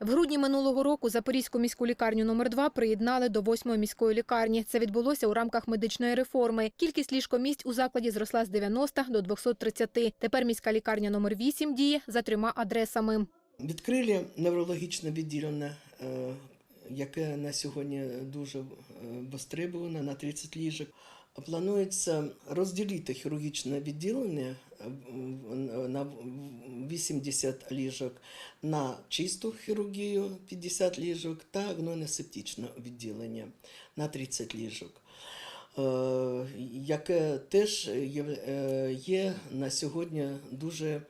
В грудні минулого року Запорізьку міську лікарню номер 2 приєднали до восьмої міської лікарні. Це відбулося у рамках медичної реформи. Кількість ліжкомісць у закладі зросла з 90 до 230. Тепер міська лікарня номер 8 діє за трьома адресами. Відкрили неврологічне відділення, е, яке на сьогодні дуже е, востребоване на 30 ліжок. Планується розділити хірургічне відділення на 80 ліжок на чисту хірургію 50 ліжок та гнойно-септичне відділення на 30 ліжок. Е, яке теж є, е, на сьогодні дуже е,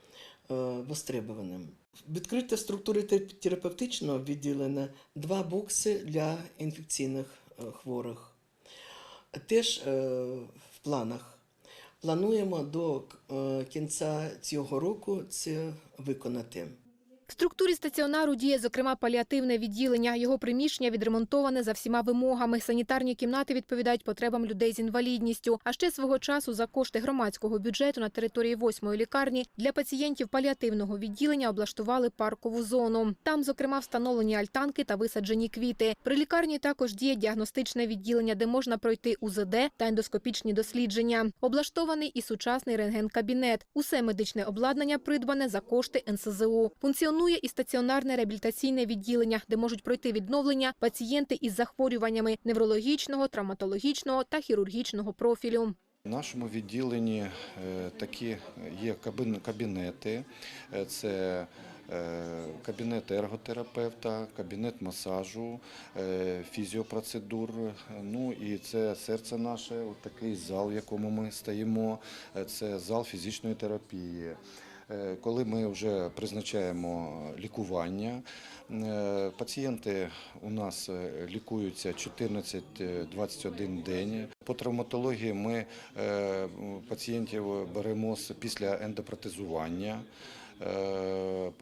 востребованим. Відкрите структури тер- терапевтичного відділення два бокси для інфекційних хворих. Теж в планах. Плануємо до е, кінця цього року це виконати. В структурі стаціонару діє, зокрема, паліативне відділення. Його приміщення відремонтоване за всіма вимогами. Санітарні кімнати відповідають потребам людей з інвалідністю. А ще свого часу за кошти громадського бюджету на території восьмої лікарні для пацієнтів паліативного відділення облаштували паркову зону. Там, зокрема, встановлені альтанки та висаджені квіти. При лікарні також діє діагностичне відділення, де можна пройти УЗД та ендоскопічні дослідження. Облаштований і сучасний рентген-кабінет. Усе медичне обладнання придбане за кошти НСЗУ. Функціонує і стаціонарне реабілітаційне відділення, де можуть пройти відновлення пацієнти із захворюваннями неврологічного, травматологічного та хірургічного профілю. В нашому відділенні е, такі є кабінети. Е, Це е, кабінет ерготерапевта, кабінет масажу, фізіопроцедур. Ну і це серце наше, такий зал, в якому ми стоїмо. Це зал фізичної терапії. Е, Коли ми вже призначаємо лікування, е, пацієнти у нас е, лікуються 14-21 день. По травматології ми пацієнтів беремо після ендопротезування.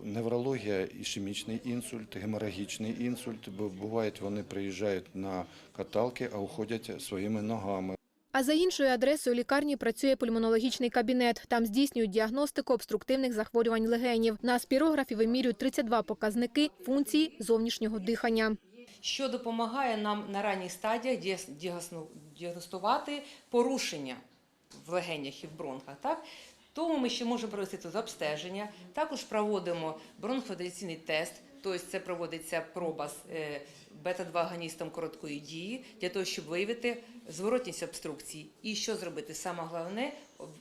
Неврологія, ішемічний інсульт, геморагічний інсульт. Бо Бувають, вони приїжджають на каталки, а уходять своїми ногами. А за іншою адресою лікарні працює пульмонологічний кабінет. Там здійснюють діагностику обструктивних захворювань легенів. На спірографі вимірюють 32 показники функції зовнішнього дихання. що допомагає нам на ранніх стадіях діагностувати порушення в легенях і в бронхах. Так? Тому ми ще можемо провести тут обстеження. Також проводимо бронходиляційний тест, тобто це проводиться проба з е, бета-2 агоністом короткої дії, для того, щоб виявити зворотність обструкції. І що зробити? Саме головне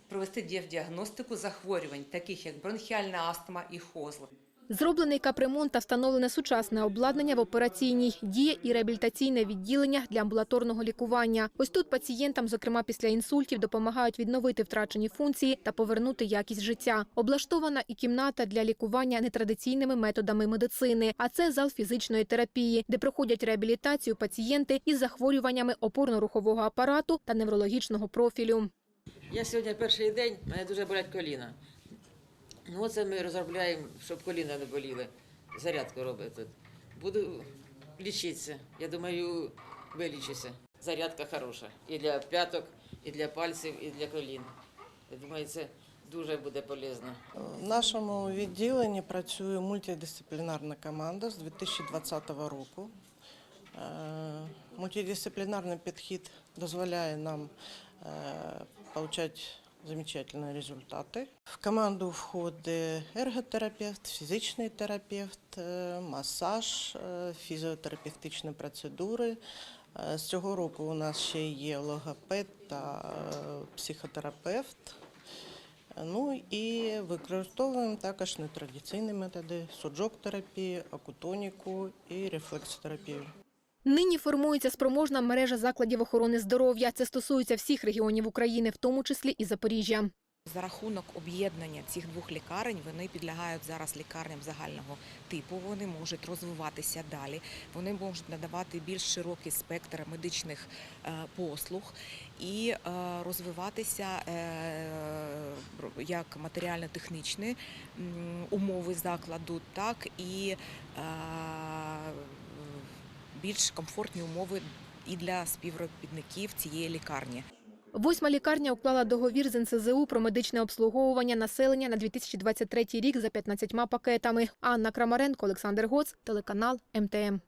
провести діагностику захворювань, таких як бронхіальна астма і хозл. Зроблений капремонт та встановлене сучасне обладнання в операційній. Діє і реабілітаційне відділення для амбулаторного лікування. Ось тут пацієнтам, зокрема після інсультів, допомагають відновити втрачені функції та повернути якість життя. Облаштована і кімната для лікування нетрадиційними методами медицини. А це зал фізичної терапії, де проходять реабілітацію пацієнти із захворюваннями опорно-рухового апарату та неврологічного профілю. Я сьогодні перший день, мене дуже болять коліна. Ну, оце ми розробляємо, щоб коліна не боліли. Зарядку робимо тут. Буду лічитися. Я думаю, вилічуся. Зарядка хороша. І для п'яток, і для пальців, і для колін. Я думаю, це дуже буде полезно. В нашому відділенні працює мультидисциплінарна команда з 2020 року. Е, Мультидисциплінарний підхід дозволяє нам отримати замечательні результати. В команду входить ерготерапевт, фізичний терапевт, е, масаж, е, фізіотерапевтичні процедури. З цього року у нас ще є логопед та е, психотерапевт. Ну і використовуємо також нетрадиційні методи суджок-терапії, акутоніку і рефлексотерапію. Нині формується спроможна мережа закладів охорони здоров'я. Це стосується всіх регіонів України, в тому числі і Запоріжжя. За рахунок об'єднання цих двох лікарень вони підлягають зараз лікарням загального типу. Вони можуть розвиватися далі. Вони можуть надавати більш широкий спектр медичних е, послуг і е, розвиватися е, як матеріально-технічні умови закладу, так і більш комфортні умови і для співробітників цієї лікарні. Восьма лікарня уклала договір з НСЗУ про медичне обслуговування населення на 2023 рік за 15 пакетами. Анна Крамаренко, Олександр Гоц, телеканал МТМ.